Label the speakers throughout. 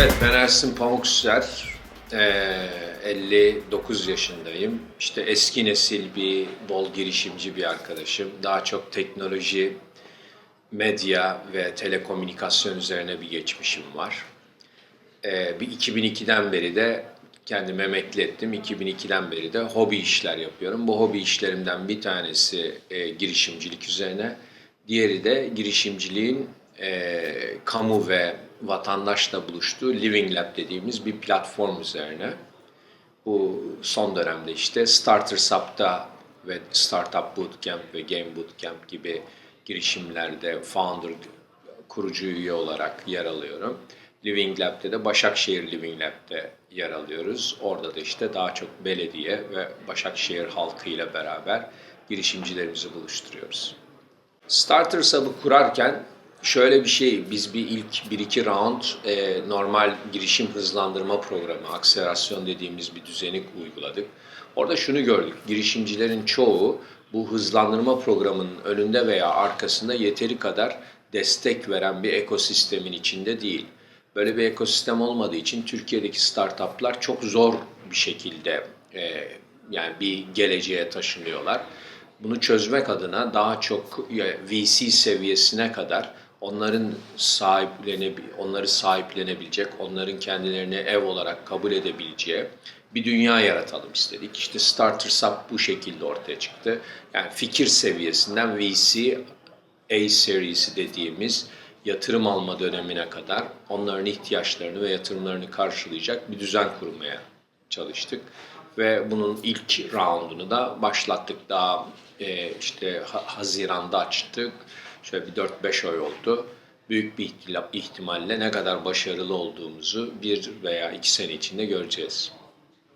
Speaker 1: Evet ben Ersin Pamukser. Ee, 59 yaşındayım. İşte eski nesil bir bol girişimci bir arkadaşım. Daha çok teknoloji, medya ve telekomünikasyon üzerine bir geçmişim var. Ee, bir 2002'den beri de kendimi emekli ettim. 2002'den beri de hobi işler yapıyorum. Bu hobi işlerimden bir tanesi e, girişimcilik üzerine. Diğeri de girişimciliğin e, kamu ve vatandaşla buluştuğu Living Lab dediğimiz bir platform üzerine. Bu son dönemde işte Starter Sub'da ve Startup Bootcamp ve Game Bootcamp gibi girişimlerde founder kurucu üye olarak yer alıyorum. Living Lab'de de Başakşehir Living Lab'de yer alıyoruz. Orada da işte daha çok belediye ve Başakşehir halkıyla beraber girişimcilerimizi buluşturuyoruz. Starter Sub'ı kurarken şöyle bir şey, biz bir ilk bir iki round e, normal girişim hızlandırma programı, akselerasyon dediğimiz bir düzeni uyguladık. Orada şunu gördük, girişimcilerin çoğu bu hızlandırma programının önünde veya arkasında yeteri kadar destek veren bir ekosistemin içinde değil. Böyle bir ekosistem olmadığı için Türkiye'deki startuplar çok zor bir şekilde e, yani bir geleceğe taşınıyorlar. Bunu çözmek adına daha çok VC seviyesine kadar onların sahiplene onları sahiplenebilecek, onların kendilerini ev olarak kabul edebileceği bir dünya yaratalım istedik. İşte Starter Sub bu şekilde ortaya çıktı. Yani fikir seviyesinden VC A serisi dediğimiz yatırım alma dönemine kadar onların ihtiyaçlarını ve yatırımlarını karşılayacak bir düzen kurmaya çalıştık. Ve bunun ilk roundunu da başlattık. Daha e, işte ha- Haziran'da açtık. Şöyle bir 4-5 ay oldu. Büyük bir ihtimalle ne kadar başarılı olduğumuzu bir veya iki sene içinde göreceğiz.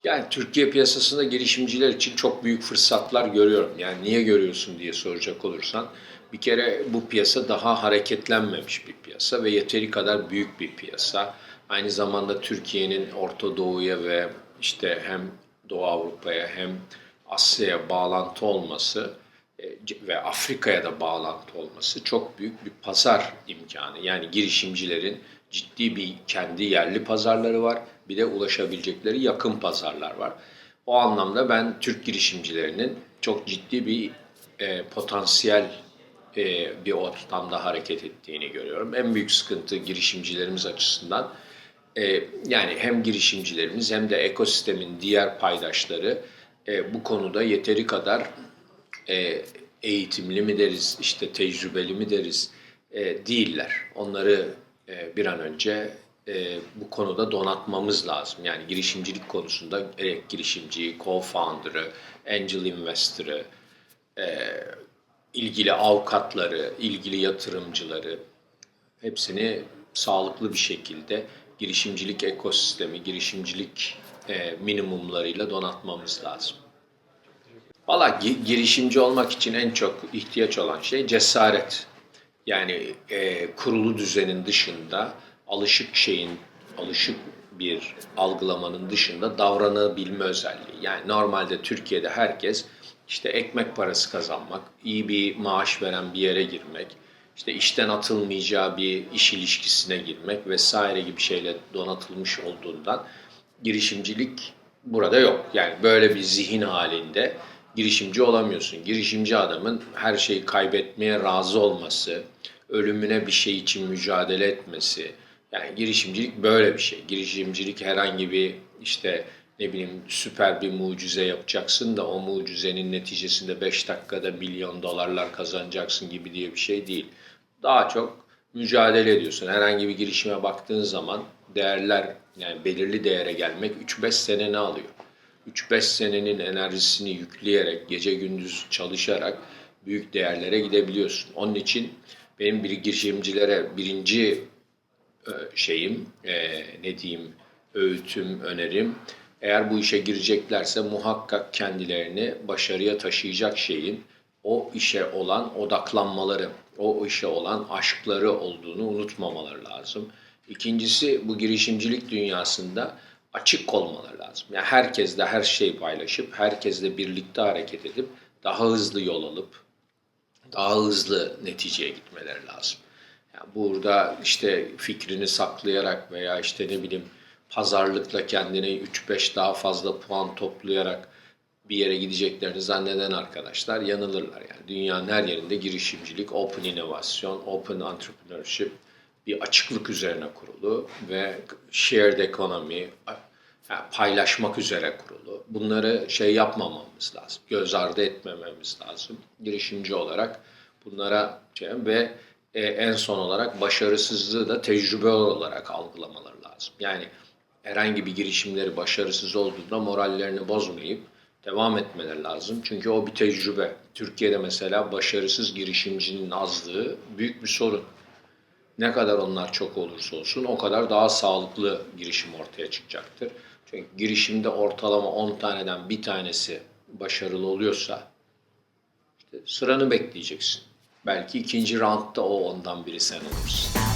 Speaker 1: Yani Türkiye piyasasında girişimciler için çok büyük fırsatlar görüyorum. Yani niye görüyorsun diye soracak olursan bir kere bu piyasa daha hareketlenmemiş bir piyasa ve yeteri kadar büyük bir piyasa. Aynı zamanda Türkiye'nin Orta Doğu'ya ve işte hem Doğu Avrupa'ya hem Asya'ya bağlantı olması ve Afrika'ya da bağlantı olması çok büyük bir pazar imkanı. Yani girişimcilerin ciddi bir kendi yerli pazarları var. Bir de ulaşabilecekleri yakın pazarlar var. O anlamda ben Türk girişimcilerinin çok ciddi bir e, potansiyel e, bir ortamda hareket ettiğini görüyorum. En büyük sıkıntı girişimcilerimiz açısından e, yani hem girişimcilerimiz hem de ekosistemin diğer paydaşları e, bu konuda yeteri kadar e, eğitimli mi deriz, işte tecrübeli mi deriz e, değiller. Onları e, bir an önce e, bu konuda donatmamız lazım. Yani girişimcilik konusunda gerek girişimciyi, co-founder'ı, angel investor'ı, e, ilgili avukatları, ilgili yatırımcıları hepsini sağlıklı bir şekilde girişimcilik ekosistemi, girişimcilik e, minimumlarıyla donatmamız lazım. Valla gi- girişimci olmak için en çok ihtiyaç olan şey cesaret. Yani e, kurulu düzenin dışında alışık şeyin, alışık bir algılamanın dışında davranabilme özelliği. Yani normalde Türkiye'de herkes işte ekmek parası kazanmak, iyi bir maaş veren bir yere girmek, işte işten atılmayacağı bir iş ilişkisine girmek vesaire gibi şeyle donatılmış olduğundan girişimcilik burada yok. Yani böyle bir zihin halinde girişimci olamıyorsun. Girişimci adamın her şeyi kaybetmeye razı olması, ölümüne bir şey için mücadele etmesi. Yani girişimcilik böyle bir şey. Girişimcilik herhangi bir işte ne bileyim süper bir mucize yapacaksın da o mucizenin neticesinde 5 dakikada milyon dolarlar kazanacaksın gibi diye bir şey değil. Daha çok mücadele ediyorsun. Herhangi bir girişime baktığın zaman değerler yani belirli değere gelmek 3-5 sene ne alıyor? 3-5 senenin enerjisini yükleyerek, gece gündüz çalışarak büyük değerlere gidebiliyorsun. Onun için benim bir girişimcilere birinci e, şeyim, e, ne diyeyim, öğütüm, önerim, eğer bu işe gireceklerse muhakkak kendilerini başarıya taşıyacak şeyin o işe olan odaklanmaları, o işe olan aşkları olduğunu unutmamaları lazım. İkincisi bu girişimcilik dünyasında açık olmaları lazım. Yani herkesle her şeyi paylaşıp, herkesle birlikte hareket edip daha hızlı yol alıp daha hızlı neticeye gitmeleri lazım. Yani burada işte fikrini saklayarak veya işte ne bileyim pazarlıkla kendine 3-5 daha fazla puan toplayarak bir yere gideceklerini zanneden arkadaşlar yanılırlar. Yani dünyanın her yerinde girişimcilik, open inovasyon, open entrepreneurship bir açıklık üzerine kurulu ve shared economy, yani paylaşmak üzere kurulu. Bunları şey yapmamamız lazım, göz ardı etmememiz lazım. Girişimci olarak bunlara şey ve e, en son olarak başarısızlığı da tecrübe olarak algılamaları lazım. Yani herhangi bir girişimleri başarısız olduğunda morallerini bozmayıp devam etmeleri lazım. Çünkü o bir tecrübe. Türkiye'de mesela başarısız girişimcinin azlığı büyük bir sorun. Ne kadar onlar çok olursa olsun o kadar daha sağlıklı girişim ortaya çıkacaktır. Çünkü girişimde ortalama 10 taneden bir tanesi başarılı oluyorsa işte sıranı bekleyeceksin. Belki ikinci roundda o ondan biri sen olursun.